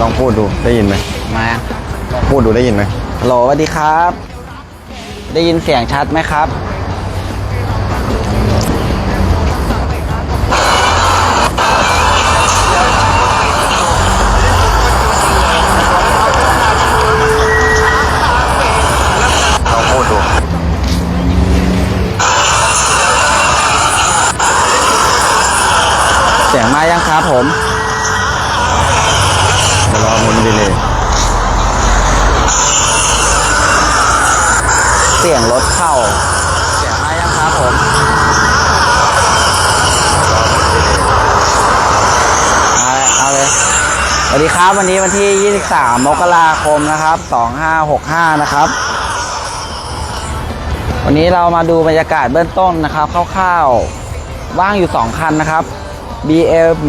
ลองพูดดูได้ยินไหมมาลองพูดดูได้ยินไหมฮัลโหลสวัสดีครับ ได้ยินเสียงชัดไหมครับ ลองพูดดู เสียงมายังครับผม เดี๋ยวรอหมุนดีเลย เสียงรถเข้า เสียงมายังครับผมเอาเลยเอาเลยสวัสดีครับวันนี้วันที่ 23 มกราคมนะครับ 2565 นะครับ วันนี้เรามาดูบรรยากาศเบื้องต้นนะครับคร่าวๆ ว่างอยู่ 2 คันนะครับ BM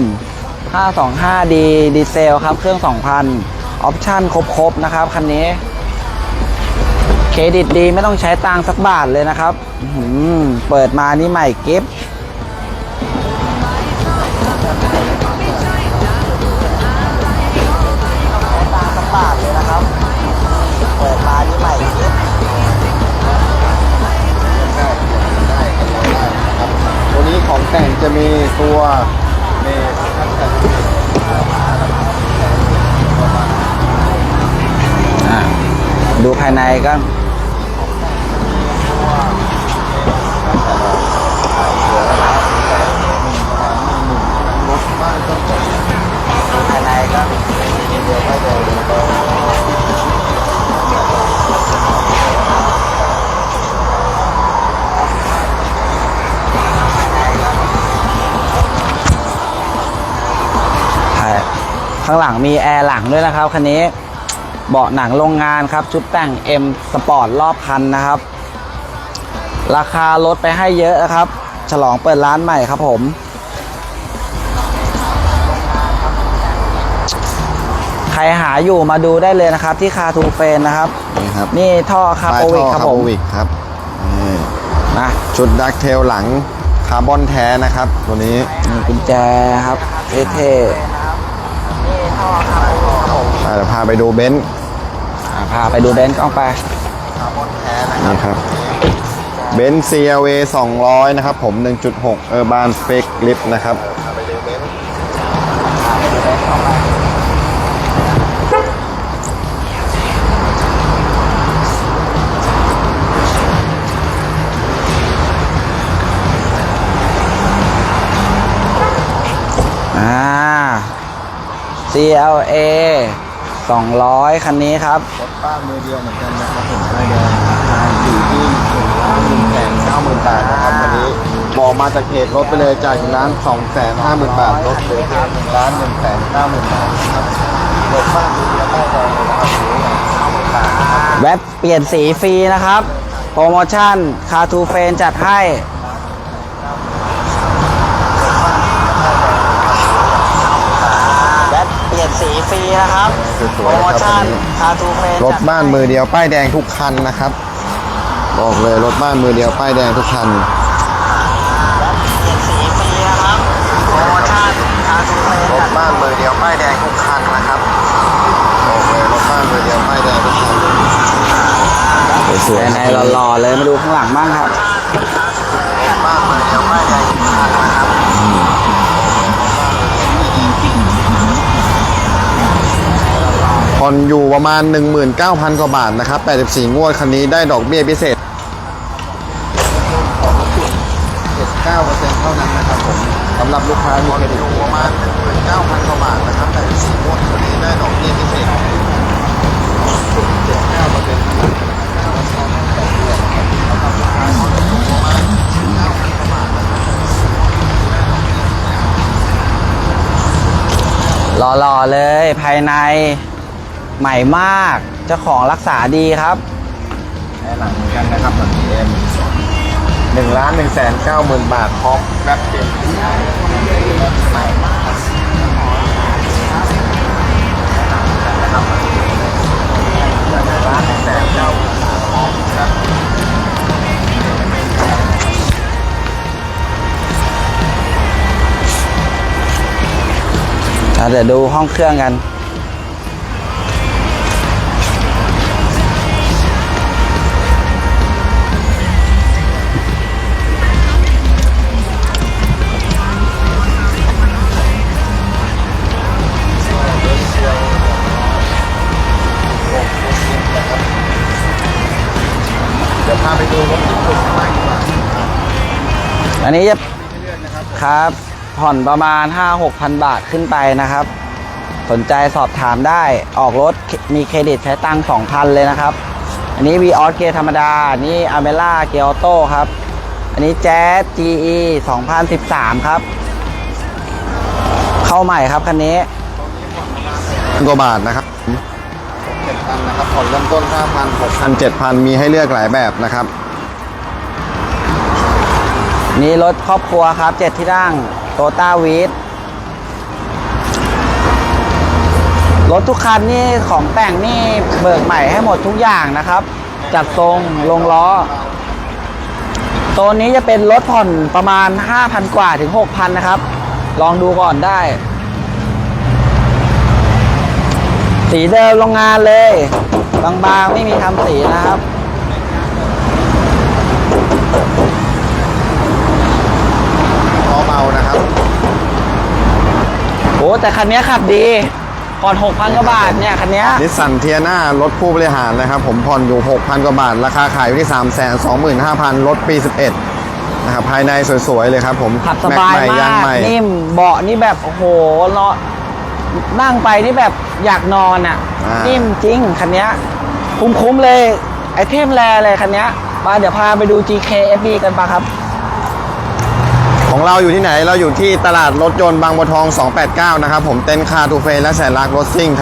525D ดีเซลครับ เครื่อง 2,000 ออปชั่นครบ ๆ นะครับ คันนี้ เครดิตดีไม่ต้องใช้ตังสักบาทเลยนะครับ เปิดมานี่ใหม่ก็บสักบาทเลยนะครับเปิดมานี่ใหม่ก็บตัวนี้ของแต่งจะมีตัว ดูภายในก็ ข้างหลังมีแอร์หลังด้วยนะครับคันนี้เบาะหนังโรงงานครับ ชุดแต่ง M Sport รอบคันนะครับ ราคาลดไปให้เยอะนะครับ ฉลองเปิดร้านใหม่ครับผม ใครหาอยู่มาดูได้เลยนะครับ ที่คาทูเฟนนะครับ นี่ครับนี่ท่อคาโปวิกครับผมคาโปวิกครับนี่นะชุดดักเทลหลังคาร์บอนแท้นะครับ ตัวนี้นี่กุญแจครับเท่ๆนี่ท่ อคาโปวิกครับผมอ่าเดี๋ยวพาไปดูเบนซ์อะพาไปดูเบนซ์กล้องไปนี่ครับเบนซ์ CLA 200 นะครับ ผม 1.6 Urban Spec Lift นะครับอ่ CLA 200 คันนี้ครับ รถบ้านมือเดียวเหมือนกันนะครับผมได้แดงราคาอยู่ที่หนึ่งล้านหนึ่งแสนเก้าหมื่นบาทนะครับวันนี้บอกมาจากเพจลดไปเลยจากหนึ่งล้านสองแสนห้าหมื่นบาทลดเหลือเพียงหนึ่งล้านหนึ่งแสนเก้าหมื่นบาทนะครับรถบ้านมือเดียวได้แดงเลยนะครับหรือเก้าหมื่นบาทนะครับแวบเปลี่ยนสีฟรีนะครับ โปรโมชั่นคาทูเฟนจัดให้ แวบเปลี่ยน สีฟรีนะครับโปรโมชั่นคาทูเฟนรถบ้านมือเดียวป้ายแดงทุกคันนะครับบอกเลยรถบ้านมือเดียวป้ายแดงทุกคันเปลี่ยนสีฟรีนะครับโปรโมชั่นคาทูเฟนรถบ้านมือเดียวป้ายแดงทุกคันนะครับ บอกเลยรถบ้านมือเดียวป้ายแดงทุกคันสวยในในหล่อๆเลยมาดูข้างหลังบ้างครับ รถบ้านมือเดียวป้ายแดงทุกคันนะ ผ่อนอยู่ประมาณ 19,000 กว่าบาทนะครับ 84 งวดคันนี้ได้ดอกเบี้ยพิเศษ 79%เท่านั้นนะครับผมสำหรับลูกค้าที่เครดิตอยู่ประมาณ 19,000 กว่าบาทนะครับ 84 งวดคันนี้ได้ดอกเบี้ยพิเศษหล่อๆเลยภายใน ใหม่มากเจ้าของรักษาดีครับแหลังเหมือนกันนะครับหลังเอ็มหนึ่งล้านหนึ่งแสนเก้าหมื่นบาทพร้อมแรปเปลี่ยนสีใหม่มากเดี๋ยวดูห้องเครื่องกัน อันนี้จะครับ ผ่อนประมาณ 5-6,000 บาทขึ้นไปนะครับ สนใจสอบถามได้ออกรถมีเครดิตใช้ตังค์2,000 เลยนะครับ อันนี้ v ีออสเกียร์ธรรมดานี่อเมล่าเกียร์ออโต้ครับ อันนี้แจ๊ส GE 2013 ครับ เข้าใหม่ครับคันนี้พันกว่าบาทนะครับเจ็ดพันนะครับผ่อนเริ่มต้นห้าพันหกพันเจ็ดพันมีให้เลือกหลายแบบนะครับ นี่รถครอบครัวครับ7ที่นั่งโตต้าวีดรถทุกคันนี่ของแต่งนี่เบิกใหม่ให้หมดทุกอย่างนะครับ จัดทรงลงล้อโซนนี้จะเป็นรถผ่อนประมาณ 5,000 กว่าถึง 6,000 นะครับ ลองดูก่อนได้ สีเดิมโรงงานเลย บางๆ ไม่มีทำสีนะครับ ล้อเบานะครับ โอ้ แต่คันนี้ขับดีผ่อน6,000กว่าบาทเนี่ยคันนี้นิสสันเทียนารถผู้บริหารนะครับ ผมผ่อนอยู่ 6,000 กว่าบาท ราคาขายอยู่ที่ 3 2 5 0 0 0รถปี 11 นะครับ ภายในสวย ๆ เลยครับผมขับสบายแม็กใหมากงใหม่นิ่มเบาะนี่แบบ โอ้โหเนาะนั่งไปนี่แบบอยากนอนอะอ่านิ่นิ่มจริง คันนี้คุ้มๆเลย ไอเทมแรเลยคันนี้มาเดี๋ยวพาไปดู GK FB กันปะครับ ของเราอยู่ที่ไหนเราอยู่ที่ตลาดรถยนต์บางบัวทอง 289 นะครับ ผมเต็นท์คาร์ทูเฟนและแสนรักรถซิ่งไท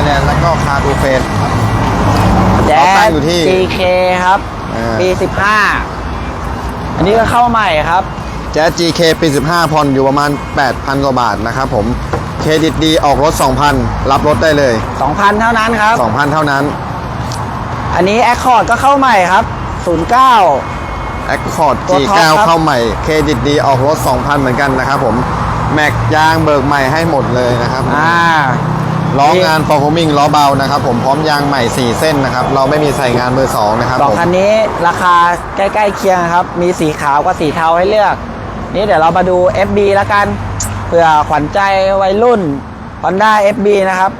ยแลนด์แล้วก็คาร์ทูเฟนครับแจ๊เราตั้สงอยู่ที่ GK ครับอ่าปี 15 อันนี้ก็เข้าใหม่ครับ แจ๊ส GK ปี 15ผ่อนอยู่ประมาณ 8,000 กว่าบาทนะครับผมเครดิตดีออกรถ 2,000 รับรถได้เลย 2,000 เท่านั้นครับ 2,000 เท่านั้น อันนี้ Accord ก็เข้าใหม่ครับ 09 Accord ตัวท็อป G9 ครับ เข้าใหม่เครดิตดีออกรถ 2,000 เหมือนกันนะครับผม แม็กยางเบิกใหม่ให้หมดเลยนะครับอ่า ล้องาน performing ล้อเบานะครับผมพร้อมยางใหม่ 4 เส้นนะครับ เราไม่มีใส่งานเบอร์2นะครับสองผมคันนี้ราคาใกล้ๆเคียงครับ มีสีขาวกับสีเทาให้เลือก นี่เดี๋ยวเรามาดู FB แล้วกันเพื่อขวัญใจวัยรุ่น Honda FB นะครับ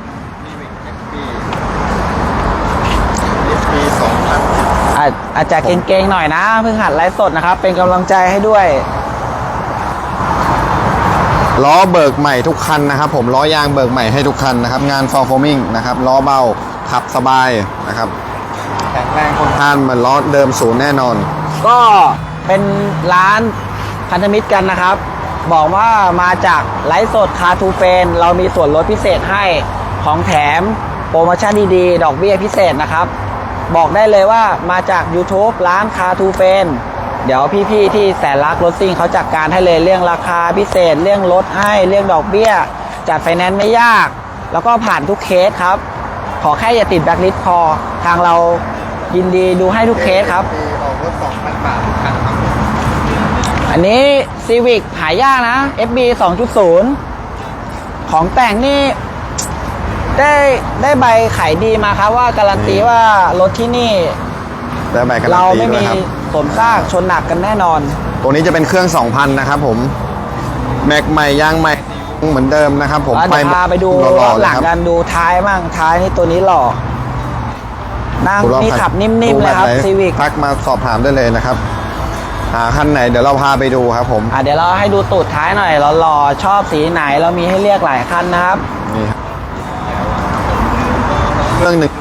ปี2000 อาจอาจจะเก่งๆหน่อยนะ เพิ่งหัดไลฟ์สดนะครับ เป็นกำลังใจให้ด้วย ล้อเบิกใหม่ทุกคันนะครับ ผมล้อยางเบิกใหม่ให้ทุกคันนะครับ งาน performing นะครับล้อเบาขับสบายนะครับแข็งแรงทนทานเหมือนล้อเดิมศูนย์แน่นอน ก็เป็นร้านพันธมิตรกันนะครับ บอกว่ามาจากไลฟ์สดคาทูเฟนเรามีส่วนลดพิเศษให้ของแถมโปรโมชั่นดีๆ ดอกเบี้ยพิเศษนะครับ บอกได้เลยว่ามาจาก YouTube ร้านคาทูเฟนเดี๋ยวพี่ๆที่แสนรักรถซิ่งเขาจัดการให้เลยเรื่องราคาพิเศษเรื่องลดให้เรื่องดอกเบี้ย จัดไฟแนนซ์ไม่ยาก แล้วก็ผ่านทุกเคสครับ ขอแค่อย่าติดแบล็คลิสพอทางเรายินดีดูให้ทุกเคสครับ ออกรถ2,000บาททุกคันครับอันนี้ Civic หายากนะ FB 2.0 ของแต่งนี่ ได้ได้ใบขายดีมาครับว่าการันตีว่ารถที่นี่และใบการันเราตีไม่ด้วยมีครับสมซากชนหนักกันแน่นอน ตัวนี้จะเป็นเครื่อง 2,000 นะครับผม แม็กใหม่ยางใหม่เหมือนเดิมนะครับ ผมแล้วเดี๋ยวพาไปดูหรล่ออบๆหเลยลังครับกันดูท้ายมั่งท้ายนี่ตัวนี้หล่อนั่งดูรอบนี่คัขับนิ่มดูๆเลยครับแไหน Civic ทักมาสอบถามได้เลยนะครับหาคันไหนเดี๋ยวเราพาไปดูครับผมอะเดี๋ยวเราให้ดูตูดท้ายหน่อยหล่อๆชอบสีไหนเรามีให้เลือกหลายคันนะครับนี่ครับเค รื่องหนึ่ง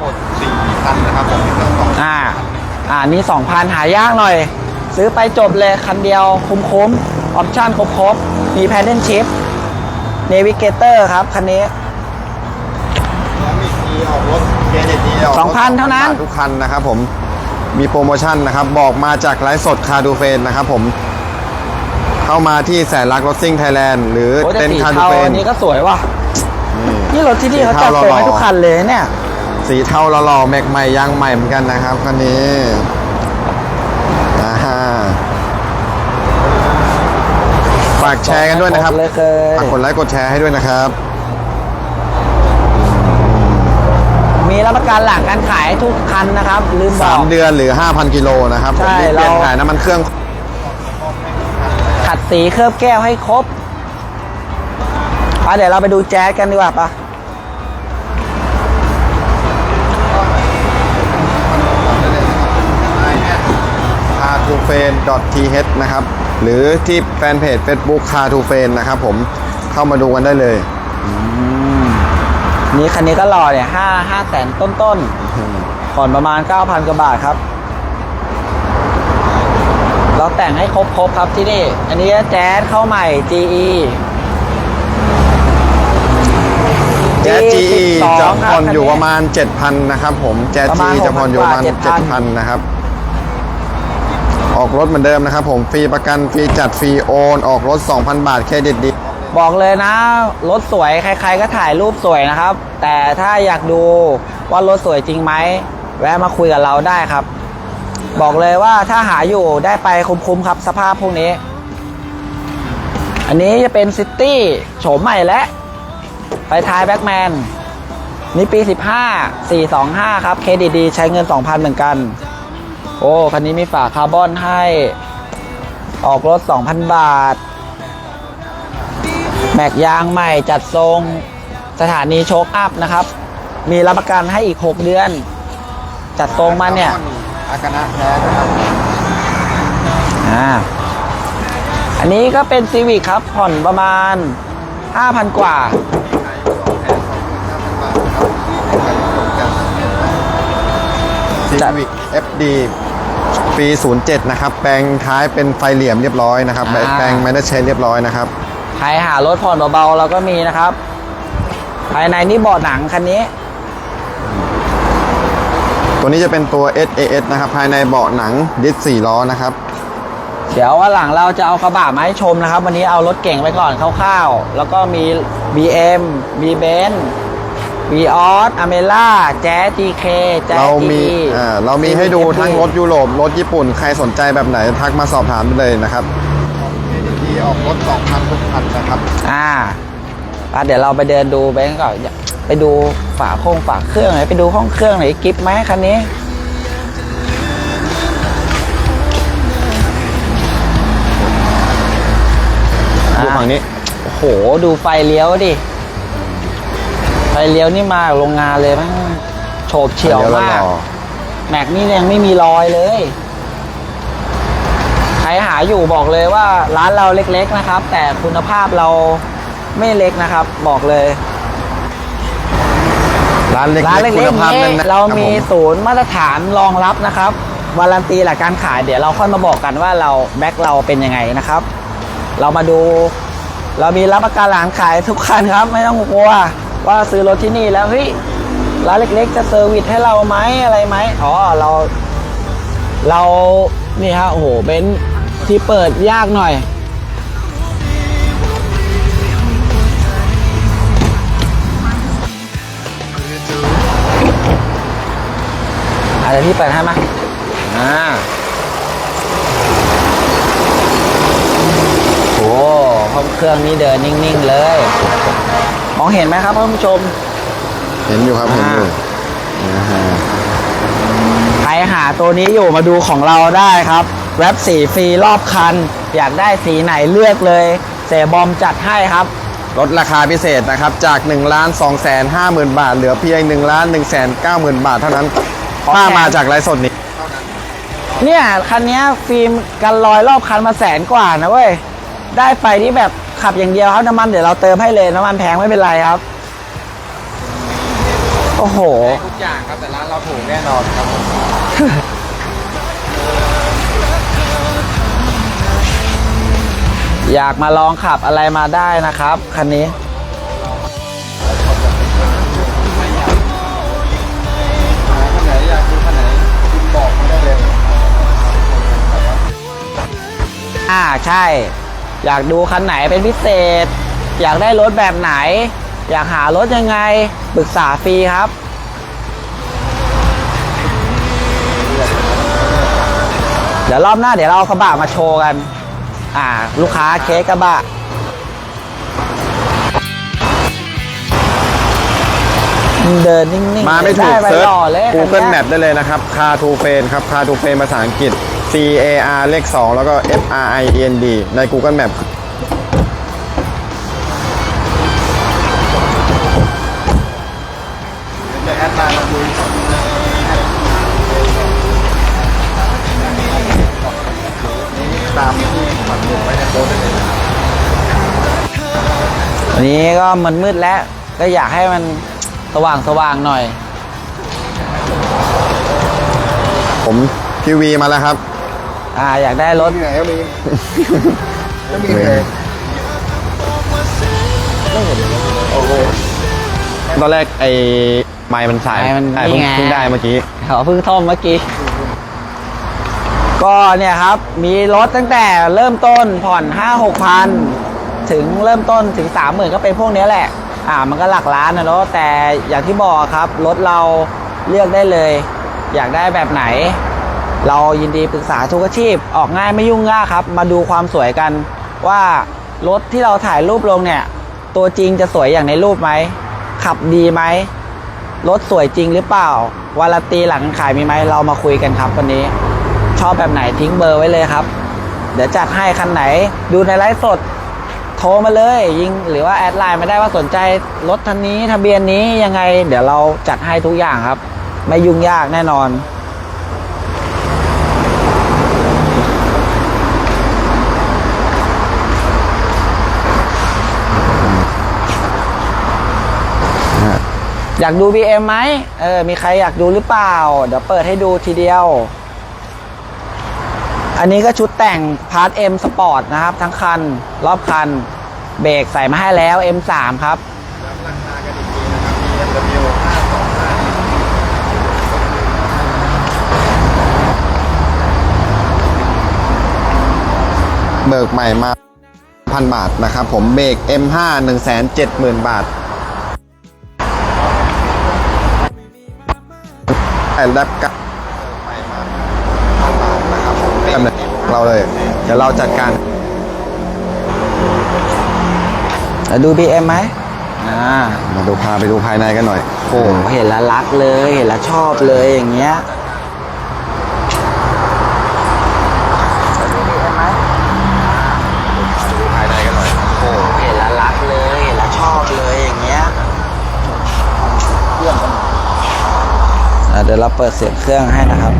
หมดสี่คันนะครับผมเครื่องสองอ่า อ่านี่สองพันหายากหน่อย ซื้อไปจบเลยคันเดียวคุ้มๆออปชั่นครบๆมีแพดเดิลชิพเนวิเกเตอร์ครับคันนี้แล้วมีทีออกรถเครดิตดีออกรถสองพันเท่านั้นบททุกคันนะครับผมมีโปรโมชั่นนะครับ บอกมาจากไลฟ์สดคาดูเฟนนะครับผมเข้ามาที่แสนรักรถซิ่งไทยแลนด์หรือโอ้แต่เต็นสีท์คาดูเทาเฟนอันนี้ก็สวยว่ะ นี่นี่รถที่นี่เขาจัดสีเทาส่งหล่อๆให้ทุกคันเลยเนี่ย สีเทาหล่อๆแม็กใหม่ยางใหม่เหมือนกันนะครับคันนี้อ่าฮะฝากแชร์กันด้วยนะครับเลยเคยฝากกดไลค์กดแชร์ให้ด้วยนะครับ มีรับประกันหลังการขายทุกคันนะครับลืมบอ3กเดือนหรือ 5,000 กิโลนะครับใช่ผมรีบเปลี่ยนเราถ่ายน้ำมันเครื่อง ขัดสีเคลือบแก้วให้ครบปะเดี๋ยวเราไปดูแจ๊สกันดีกว่าปะ f a n th นะครับ หรือที่แฟนเพจ Facebook car to f a n นะครับผมเข้ามาดูกันได้เลยอืมนี่คันนี้ก็หล่อเนี่ยห้าห้าแสนต้นต้นๆผ่อนประมาณ 9,000กว่าบาทครับ เราแต่งให้ครบครบๆครับที่นี่ อันนี้แจ๊สเข้าใหม่ GE แจ๊ส GE 12จะผ่อนครับอยู่ประมาณ 7,000 นะครับผม แจ๊ส ประมาณ GE จะผ่อนอยู่ประมาณ 6,000 7,000 นะครับ ออกรถเหมือนเดิมนะครับผมฟรีประกันฟรีจัดฟรีโอน ออกรถ 2,000 บาทเครดิตดี บอกเลยนะ รถสวยใครๆก็ถ่ายรูปสวยนะครับ แต่ถ้าอยากดูว่ารถสวยจริงไหมแวะมาคุยกับเราได้ครับ บอกเลยว่าถ้าหาอยู่ได้ไปคุ้มๆครับสภาพพวกนี้ อันนี้จะเป็นซิตี้โฉมใหม่และไปท้ายแบ็กแมนนี่ปี 15 425 ครับ เครดิตดีใช้เงิน 2,000 เหมือนกัน โอ้คันนี้มีฝาคาร์บอนให้ ออกรถ 2,000 บาท แม็กยางใหม่จัดทรงสถานีโชคอัพนะครับ มีรับประกันให้อีก 6 เดือน จัดทรงมาเนี่ย อากานะแท้นะครับอ่าอันนี้ก็เป็นซีวิ c ครับ ผ่อนประมาณ 5,000 กว่า ซีวิก FD ปี 07 นะครับ แปลงท้ายเป็นไฟเหลี่ยมเรียบร้อยนะครับ อ่า แปลงแมนเนเชนเรียบร้อยนะครับ ใครหารถผ่อนเบาๆเราก็มีนะครับ ภายในนี่เบาะหนังคันนี้ ตัวนี้จะเป็นตัว SAS นะครับ ภายในเบาะหนังดิส4ล้อนะครับ เดี๋ยววันหลังเราจะเอากระบะมาให้ชมนะครับ วันนี้เอารถเก่งไปก่อนคร่าวๆ แล้วก็มี BM b b e n v ีออสอเมล่าแจ๊ GK แจ๊เรามี GE อ่าเรามีให้ดูทั้งรถยุโรปรถญี่ปุ่นใครสนใจแบบไหนทักมาสอบถามได้เลยนะครับที่ออกรถ2,000ทุกคันนะครับ อ่าอะเดี๋ยวเราไปเดินดูไปกันก่อนอย่าไปดูฝาโครงฝาเครื่องหน่อยไปดูห้องเครื่องหน่อยกิฟไหมคันนี้ ดูฝั่งนี้ โอ้โห ดูไฟเลี้ยวดิไฟเลี้ยวนี่มาจากโรงงานเลยมั้งโฉบเฉี่ยวดี๋มากรอแม็กนี่ยังไม่มีรอยเลย ใครหาอยู่บอกเลยว่าร้านเราเล็กๆนะครับ แต่คุณภาพเราไม่เล็กนะครับ บอกเลยร้านเล็กร้านเล็ๆคุกณๆภาพนี้นั้นนะเราคบมีผศูนย์มาตรฐานรองรับนะครับวารันตีหลักการขายเดี๋ยวเราค่อยมาบอกกันว่าเราแบ็คเราเป็นยังไงนะครับ เรามาดู เรามีรับประกันหลังขายทุกคันครับ ไม่ต้องกลัว ว่าซื้อรถที่นี่แล้วเฮ้ยร้านเล็ก ๆ จะเซอร์วิสให้เราไหมอะไรไหมอ๋อเราเรานี่ฮะโอ้โหเบนที่เปิดยากหน่อย อาจจะที่เปิดให้ไหมอ่าโอ้ห้องเครื่องนี้เดินนิ่ง ๆ เลย มองเห็นไหมครับท่านผู้ชม เห็นอยู่ครับ เห็นอยู่อ่านะฮะใครหาตัวนี้อยู่มาดูของเราได้ครับ แรปสีฟรีรอบคัน อยากได้สีไหนเลือกเลย เสบอมจัดให้ครับ ลดราคาพิเศษนะครับ จาก1ล้าน2แสน5หมื่นบาท เหลือเพียง1ล้าน1แสน9หมื่นบาทเท่านั้นขอถ้าแถมมาจากไลฟ์สดนี้ เนี่ย คันเนี้ยฟิล์มกันรอยรอบคันมาแสนกว่านะเว้ย ได้ไปที่แบบ ขับอย่างเดียวครับน้ำมันเดี๋ยวเราเติมให้เลยน้ำมันแพงไม่เป็นไรครับ โอ้โหทุกอย่างครับแต่ร้านเราถูกแน่นอนครับผมอยากมาลองขับอะไรมาได้นะครับคันนี้คันไหนอยากดูคันไหนคุณบอกมาได้เลย อ่าใช่ อยากดูคันไหนเป็นพิเศษ อยากได้รถแบบไหน อยากหารถยังไงปรึกษาฟรีครับเดี๋ยวรอบหน้าเดี๋ยวเราเอากระบะมาโชว์กัน อ่า ลูกค้าเคสกระบะ เดินนิ่งๆมาไม่ถูกด้ปเซิร์ชหล่อเลย Google คันเนี้ย Map ได้เลยนะครับ Car to f a n ครับ Car to f a n ภาษาอังกฤษ C A R เลข 2 แล้วก็ F R I N D ใน Google Map จะแอดมลองดูตามหมุดไว้ในโพสต์ได้เลยนะวันนี้ก็มันมืดแล้วก็อยากให้มันสว่างสว่างหน่อย ผมพี่วีมาแล้วครับ อ่าอยากได้รถ ที่ไหนก็มีก็มีเลย โอ้โหตอนแรกไอ้ไม้มันสายไมค์มันใช่เพิ่งนี่ไง เพิ่งได้เมื่อกี้เขาเพิ่งท่อมเมื่อกี้ ก็เนี่ยครับ มีรถตั้งแต่เริ่มต้นผ่อนห้าหกพันถึงเริ่มต้นถึงสามหมื่นก็เป็นพวกเนี้ยแหละ อ่า มันก็หลักล้านนะเนาะแต่อย่างที่บอกครับ รถเราเลือกได้เลย อยากได้แบบไหน เรายินดีปรึกษาทุกอาชีพออกง่ายไม่ยุ่งยากครับ มาดูความสวยกันว่ารถที่เราถ่ายรูปลงเนี่ย ตัวจริงจะสวยอย่างในรูปไหม ขับดีไหมรถสวยจริงหรือเปล่าวารันตีหลังขายมีไหมเรามาคุยกันครับวันนี้ ชอบแบบไหนทิ้งเบอร์ไว้เลยครับ เดี๋ยวจัดให้คันไหนดูในไลฟ์สด โทรมาเลยยิงหรือว่าแอดไลน์มาได้ว่าสนใจรถทันนี้ทะเบียนนี้ยังไง เดี๋ยวเราจัดให้ทุกอย่างครับ ไม่ยุ่งยากแน่นอน อยากดู BM ไหมเออ มีใครอยากดูหรือเปล่า เดี๋ยวเปิดให้ดูทีเดียว อันนี้ก็ชุดแต่งพาร์ท M Sport นะครับ ทั้งคัน รอบคัน เบรกใส่มาให้แล้ว M3 ครับราคากันอีกทีนะครับ BMW 525เบิกใหม่มาพันบาทนะครับผมเบรก M5 170,000 บาท แต่แรปกับใหม่มาพันบาทนะครับผมแบบไหนเราเลย เดี๋ยวเราจัดการแล้วดู BM ไหมอ่ามาดูพาไปดูภายในกันหน่อย โอ้โหเห็นแล้วรักเลย เห็นแล้วชอบเลยอย่างเงี้ยดู BM ไหม ดูภายในกันหน่อย โอ้โหเห็นแล้วรักเลย เห็นแล้วชอบเลยอย่างเงี้ยอะเดี๋ยวเราเปิดเสียงเครื่องให้นะครับ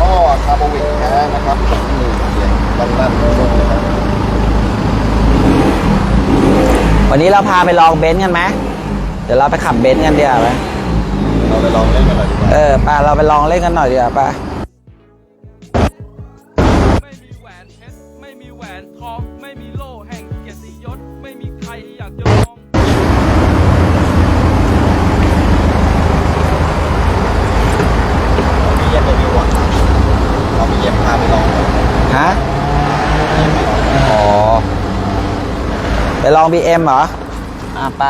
ก็คาร์บวิกแท้นะครับหนึ่งเสียงดังลั่นนุ่มนะครับวันนี้เราพาไปลองเบนซ์กันไหมเดี๋ยวเราไปขับเบนซ์กันดีกว่าไหมเราไปลองเล่นกันหน่อยดีกว่าเออไปเราไปลองเล่นกันหน่อยดีกว่าไปไม่มีแหวนเพชรไม่มีแหวนทองไม่มี พาไปลองก่อนฮะอ๋อไปลอง BM เหรออะไป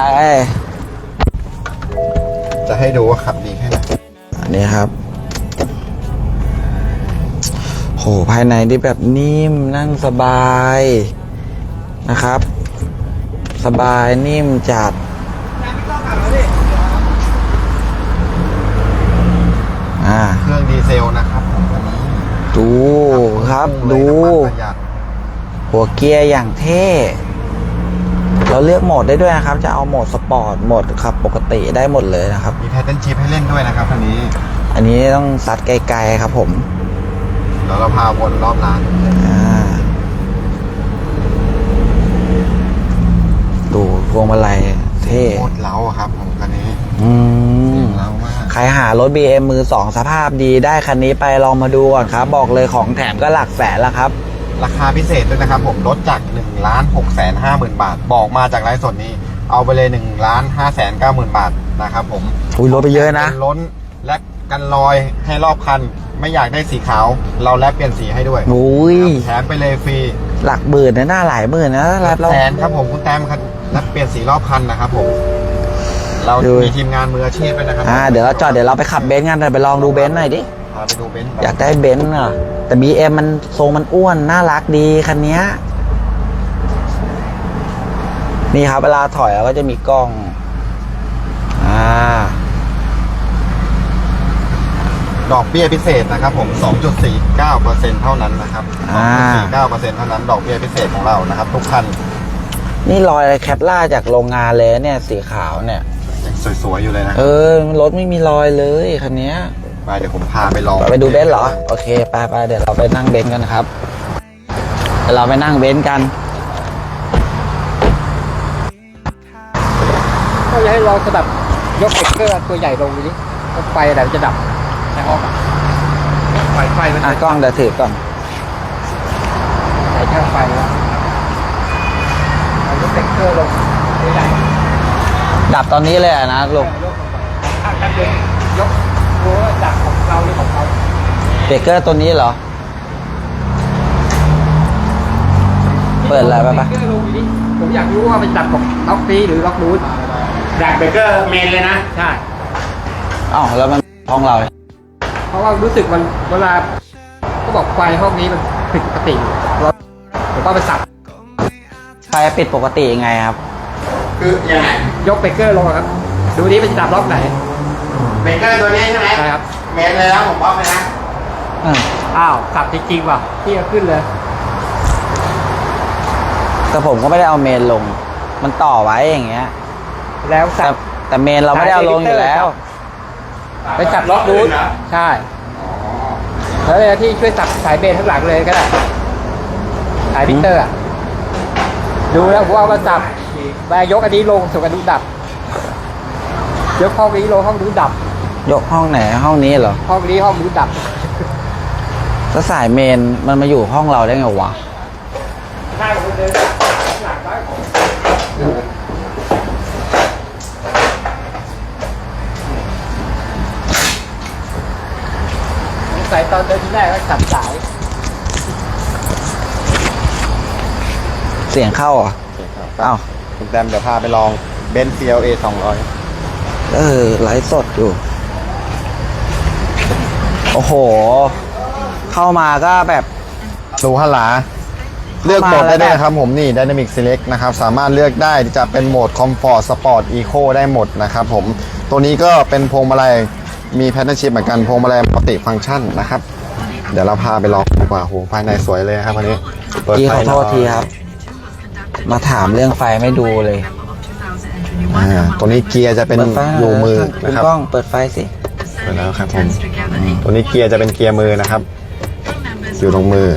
จะให้ดูว่าขับดีแค่ไหนอันนี้ครับ โห ภายในที่แบบนิ่มนั่งสบายนะครับ สบายนิ่มจัด อ่า เครื่องดีเซลนะครับผมอันนี้ ดูครับดูเลยน้ำมันประหยัดหัวเกียร์อย่างเท่เราเลือกโหมดได้ด้วยนะครับ จะเอาโหมดสปอร์ตโหมดขับ ปกติได้หมดเลยนะครับ มีแพทเทิร์นชิพให้เล่นด้วยนะครับคันนี้ อันนี้ต้องซัดไกลๆครับผมเดี๋ยวเราพาวนรอบร้านอ่าดูพวงมาลัยเท่โคตรเล้าอะครับผมคันนี้ อืมเล้ามาก ใครหารถ BM มือสองสภาพดีได้คันนี้ไปลองมาดูก่อนครับ บอกเลยของแถมก็หลักแสนแล้วครับ ราคาพิเศษด้วยนะครับผมลดจาก1ล้าน6แสน5หมื่นบาท บอกมาจากไลฟ์สดนี้ เอาไปเลย1ล้าน5แสน9หมื่นบาทนะครับผมอุ้ยลดไปเยอะนะกัล้นและกันรอยให้รอบคัน ไม่อยากได้สีขาว เราแลบเปลี่ยนสีให้ด้วยอุ้ยแถมไปเลยฟรีหลักหมื่นนะหน้าหลายหมื่นนะรับเราแสนครับผมคุณแต้มครับแลบเปลี่ยนสีรอบคันนะครับผม เราดู มีทีมงานมืออาชีพด้วยนะครับอ่าเดี๋ยวเราจอดเดี๋ยวเราไปขับเบนซ์กันเดี๋ยวไปลองดูเบนซ์หน่อยดิ พาไปดูเบนซ์อยากได้เบนซ์อะแต่ BM มันทรงมันอ้วน น่ารักดีคันเนี้ยนี่ครับ เวลาถอยเราก็จะมีกล้อง อ่า ดอกเบี้ยพิเศษนะครับผม 2.49%เท่านั้นนะครับอ่า 2.49%เท่านั้น ดอกเบี้ยพิเศษของเรานะครับ ทุกคัน นี่รอยแคปล่าจากโรงงานเลยเนี่ยสีขาวเนี่ยยัง สวยๆอยู่เลยนะเออรถไม่มีรอยเลยคันเนี้ยไปเดี๋ยวผมพาไปลองไปดูเบนซ์เหรอ โอเคไปไปเดี๋ยวเราไปนั่งเบนซ์กันครับเดี๋ยวเราไปนั่งเบนซ์กันจะให้ลองสลับยกเบรกเกอร์ตัวใหญ่ลงดูดิแล้วไฟอะไรมันจะดับในออกอะไฟไฟมันอะกล้องเดี๋ยวถือก่อนใส่ช่างไฟแล้วเอายกเบรกเกอร์ลงตัวใหญ่ ดับตอนนี้เลยอะนะลุงยกข้างกันเลยยกรู้ว่าจากของเราหรือของเขาเบรกเกอร์ตัวนี้เหรอ เปิดอะไรไปปะเบรกเกอร์ลงดูดิผมอยากรู้ว่ามันดับของล็อกฟรีหรือล็อกรูทดักเบเกอร์เมนเลยนะใช่อ้าวแล้วมันห้องเราเลยเพราะว่ารู้สึกมันเวลาก็บอกไฟห้องนี้มันผิดปกติเราผมว่าไปสับไฟปิดปกติยังไงครับ คือยังไงยกเบรกเกอร์ลงอะครับ ดูนี้มันจะดับล็อกไหนเบเกอร์ตัวนี้ใช่ไหมใช่ครับ เมนเลยนะผมบอกเลยนะอืมอ้าวสับจริงๆว่ะพี่เอาขึ้นเลย แต่ผมก็ไม่ได้เอาเมนลง มันต่อไว้อย่างเงี้ย แล้วแต่สับแต่เมนเราไม่ได้เอาลงอยู่แล้ว ไปจับล็อกรูทใช่แล้วเนี่ยที่ช่วยสับสายเบรข้างหลังเลยก็ได้สายพิกเตอร์อะดูแล้วผมว่ามันสับ มายกอันนี้ลงส่วนอันนี้ดับ ยกห้องนี้ลงห้องนู้นดับ ยกห้องไหนห้องนี้เหรอ ห้องนี้ห้องนู้นดับแล้วสายเมนมันมาอยู่ห้องเราได้ไงวะใช่ผมเดินหลังไว้สงสัยตอนเดินที่แรกก็จับสายเสียงเข้าเหรอะอ้าว คุณแตมเดี๋ยวพาไปลองเบนซ์ CLA 200 เออไลฟ์สดอยู่ โอ้โห เข้ามาก็แบบดูฮัลหลา เลือกโหมดมาแล้วได้ด้วยนะครับผมนี่ Dynamic Select นะครับ สามารถเลือกได้จะเป็นโหมด Comfort Sport Eco ได้หมดนะครับผม ตัวนี้ก็เป็นพวงมาลัยมีแพทเทิร์นชิพเหมือนกันพวงมาลัยมัลติฟังก์ชันนะครับ เดี๋ยวเราพาไปลองดีกว่าโหภายในสวยเลยครับวันนี้เปิดพี่ไฟขอโทษทีครับ มาถามเรื่องไฟไม่ดูเลยอ่าตัวนี้เกียร์จะเป็นเปิดไฟอยู่มือคุนะณครับกล้องเปิดไฟสิเปิดแล้วครับผมตัวนี้เกียร์จะเป็นเกียร์มือนะครับ อยู่ตรงมือ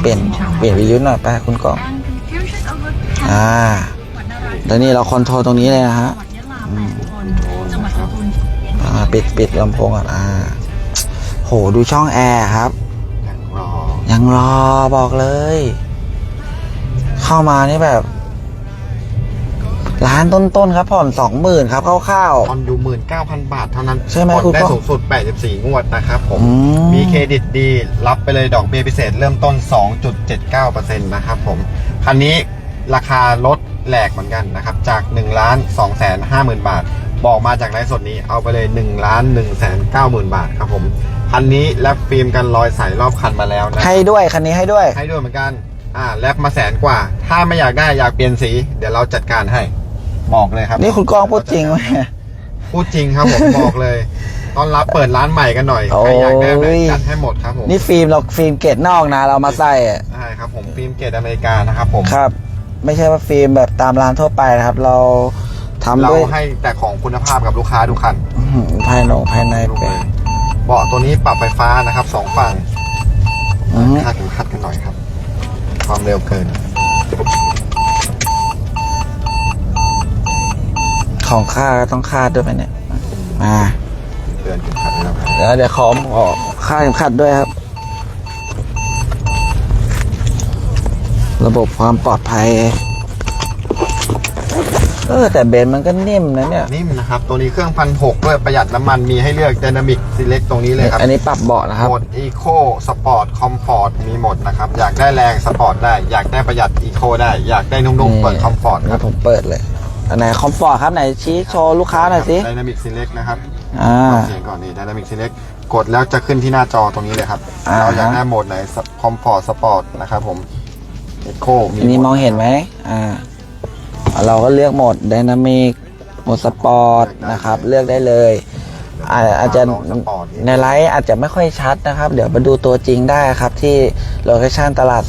เปลี่ยนเปลี่ยนวิทยุหน่อยไปคุณกล้องอ่าแล้วนี่เราคอนโทรลตรงนี้เลยนะฮะอืมอ่าปิดปิดลำโพงก่อนอ่าโหดูช่องแอร์ครับรอ ยังรอบอกเลย เข้ามานี่แบบล้านต้นๆครับผ่อนสองหมื่นครับคร่าวตอนอยู่หมื่นเก้าพันบาทเท่านั้นใช่ไหมผ่อนคุณได้ก้องสูงสุด 84 งวดนะครับผม อืม มีเครดิตดี รับไปเลยดอกเบี้ยพิเศษเริ่มต้น 2.79%นะครับผม คันนี้ราคารถแหลกเหมือนกันนะครับ จาก1ล้าน2แสน5หมื่นบาท บอกมาจากไลฟ์สดนี้เอาไปเลย1ล้าน1แสน9หมื่นบาทครับผม คันนี้แลบฟิล์มกันรอยใส่รอบคันมาแล้วนะๆให้ด้วยคันนี้ให้ด้วย ให้ด้วยเหมือนกันอ่าแลบมาแสนกว่า ถ้าไม่อยากได้อยากเปลี่ยนสี เดี๋ยวเราจัดการให้บอกเลยครับนี่คุณกล้องพูดจริงไหมพูดจริงครับผมบอกเลยตอนรับเปิดร้านใหม่กันหน่อยใครอยากได้แบบโอ้ยจัดให้หมดครับผมนี่ฟิล์มเราฟิล์มเกรดนอกนะ เรามาใส่อะใช่ครับผมฟิล์มเกตอเมริกานะครับผมครับ ไม่ใช่ว่าฟิล์มแบบตามร้านทั่วไปนะครับ เราทำเราด้วยให้แต่ของคุณภาพกับลูกค้าทุกคันอื้อหือภายนอกภายในดูเป็เลนย เบาะตัวนี้ปรับไฟฟ้านะครับสองฝั่งอื้อหือคาดเข็มขัดกันหน่อยครับ ความเร็วเกิน ของค่าก็ต้องคาดด้วยไหมเนี่ยอ่าเตือนเข็มขัดนะครับเดี๋ยวเดี๋ยวขอออกค่าเข็มขัดด้วยครับ ระบบความปลอดภัย เออแต่เบนซ์มันก็นิ่มนะเนี่ย นิ่มนะครับ ตัวนี้เครื่องพันหกด้วยประหยัดน้ำมันมีให้เลือก Dynamic Select ตรงนี้เลยครับ อันนี้ปรับเบาะนะครับ โหมด Eco Sport Comfort มีหมดนะครับ อยากได้แรงสปอร์ตได้ อยากได้ประหยัด Eco ได้ อยากได้นุ่มๆเปิด Comfort คนี่รับผมเปิดเลย อันไหนคอมฟอร์ตครับไหนชี้โชว์ลูกค้าหน่อยสิ Dynamic Select นะครับอ่าฟังเสียงก่อนนี่ Dynamic Select กดแล้วจะขึ้นที่หน้าจอตรงนี้เลยครับอ่าฮะเราอยากได้โหมดไหน Comfort Sport นะครับผม Eco มีอันนี้มองเห็นไหมอ่า เราก็เลือกโหมดไดนามิกโหมดสปอร์ตนะครับ เลือกได้เลยอาอาจจะลองสปอร์ตในไลฟ์อาจจะไม่ค่อยชัดนะครับ เดี๋ยวมาดูตัวจริงได้ครับ ที่โลเคชั่นตลาด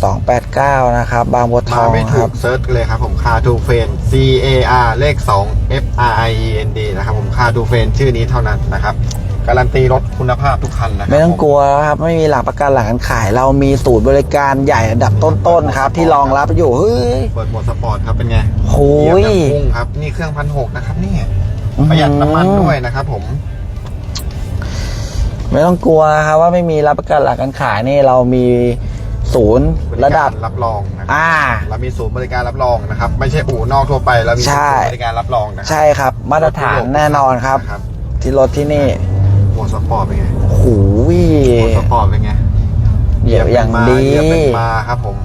289 นะครับ บางบัวทมาองไม่คถูรับกเซิร์ชเลยครับผม Car to f r i e n d C A R เลข 2 F R I E N D นะครับผม Car to f r i e n d ชื่อนี้เท่านั้นนะครับ กการันตีรถคุณภาพทุกคันนะครัไม่ต้องผกลัวครับไม่มีหลักประกันหลังการขาย เรามีศูนย์บริการใหญ่ระดับต้นๆครับ ที่รองรับอยู่เฮ้ยเปิดโหมดสปอร์ตครับเป็นไงโอ้ยเหบแบบพุ่งครับนี่เครื่องพันหกนะครับนี่ประหยัดน้ำมันด้วยนะครับ ผม ไม่ต้องกลัวครับว่าไม่มีรับประกันหลักการขายนี่เรามีศูนย์ระดับรับรองนะครัอ่าเรามีศูนย์บริการรับรองนะครับ ไม่ใช่อู่นอกทั่วไปเรามีใช่ศูนย์บริการรับรองนะครัใช่ครับ มาตรฐานแน่นอนครับครับที่รถที่นี่โหมด สปอร์ตเป็นไงโอ้โหโหมดสปอร์ตเป็นไงเหยียบอย่างดีเหยียบเป็นมาครับผม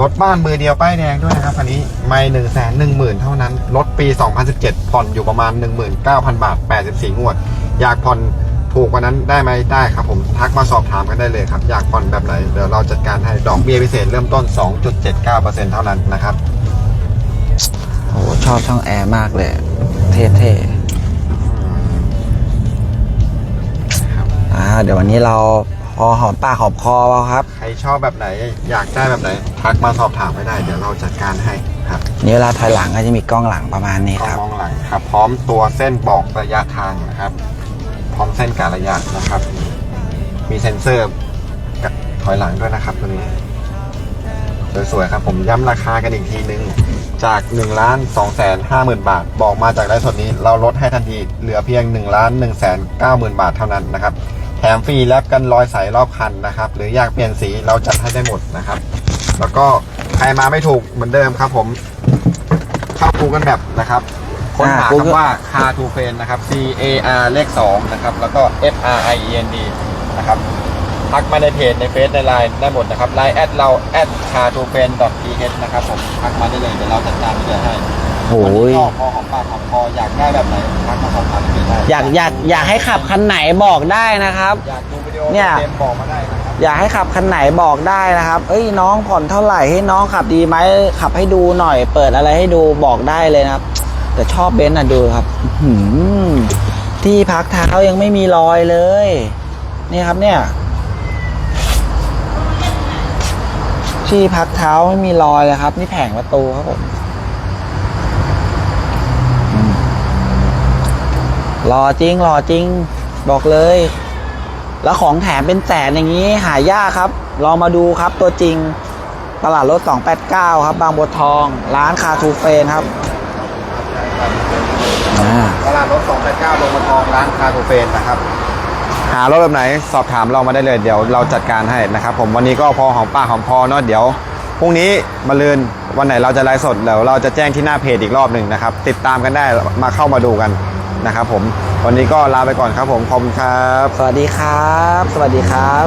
รถบ้านมือเดียวป้ายแดงด้วยนะครับคันนี้ไม่หนึ่งแสนหนึ่งหมื่นเท่านั้นรถปี 2017 ผ่อนอยู่ประมาณ 19,000 บาท 84 งวด อยากผ่อนถูกกว่านั้นได้ไหมได้ครับผมทักมาสอบถามกันได้เลยครับ อยากผ่อนแบบไหน เดี๋ยวเราจัดการให้ดอกเบี้ยพิเศษเริ่มต้น 2.79%เท่านั้นนะครับโอ้โหชอบช่องแอร์มากเลย เท่ๆ เดี๋ยววันนี้เราพอหอมปากหอมคอแล้วครับ ใครชอบแบบไหนอยากได้แบบไหนทักมาสอบถามไม่ได้ เดี๋ยวเราจัดการให้ครับนี่เวลาถอยหลังก็จะมีกล้องหลังประมาณนี้กล้องครับมองหลังครับ พร้อมตัวเส้นบอกระยะทางนะครับ พร้อมเส้นการระยะนะครับ มีเซ็นเซอร์กับถอยหลังด้วยนะครับตัวนี้สวยๆครับผมย้ำราคากันอีกทีนึงจาก1ล้าน2แสน5หมื่นบาท บอกมาจากไลฟ์สดนี้เราลดให้ทันทีเหลือเพียง1ล้าน1แสน9หมื่นบาทเท่านั้นนะครับแถ มฟรีแลบกันรอยใสรอบคันนะครับ หรืออยากเปลี่ยนสีเราจัดให้ได้หมดนะครับ แล้วก็ใครมาไม่ถูกเหมือนเดิมครับ ผมเข้า Google Map นะครับค้นหาอ่า Google คำว่า Car to Friend นะครับ C A R เลข2นะครับ แล้วก็ F R I E N D นะครับทักมาในเพจในเฟซในไลน์ได้หมดนะครับไลน์แอดเรา at car to friend th นะครับผมทักมาได้เลยเดี๋ยวเราจัดการให้เลยให้ โอ้ยวันนี้ก็พอของปากของคออยากได้แบบไหนทักมาสอบถามกันได้อยากอยากอยากให้ขับคันไหนบอกได้นะครับ อยากดูวิดีโอเนี่ย เต็มบอกมาได้นะครับอยากให้ขับคันไหนบอกได้นะครับ เอ้ยน้องผ่อนเท่าไหร่ให้น้องขับดีไหมขับให้ดูหน่อย เปิดอะไรให้ดูบอกได้เลยนะครับ แต่ชอบเบนซ์อะดูครับอื้อหือที่พักเท้ายังไม่มีรอยเลย นี่ครับเนี่ย ที่พักเท้าไม่มีรอยเลยครับ นี่แผงประตูครับผมอืม รอจริงรอจริง บอกเลย แล้วของแถมเป็นแสนอย่างนี้หายากครับ ลองมาดูครับตัวจริง ตลาดรถ 289 ครับ บางบัวทอง ร้านคาทูเฟนครับอ่าตลาดรถ 289 ลงมาทองร้านคาโกเฟนนะครับ หารถแบบไหนสอบถามเรามาได้เลยเดี๋ยวเราจัดการให้นะครับ ผมวันนี้ก็พอหอมปากหอมคอเนาะเดี๋ยวพรุ่งนี้มาลืนวันไหนเราจะไลฟ์สดเดี๋ยวเราจะแจ้งที่หน้าเพจอีกรอบหนึ่งนะครับ ติดตามกันได้มาเข้ามาดูกัน นะครับผมวันนี้ก็ลาไปก่อนครับผมขอบคุณครับ สวัสดีครับ สวัสดีครับ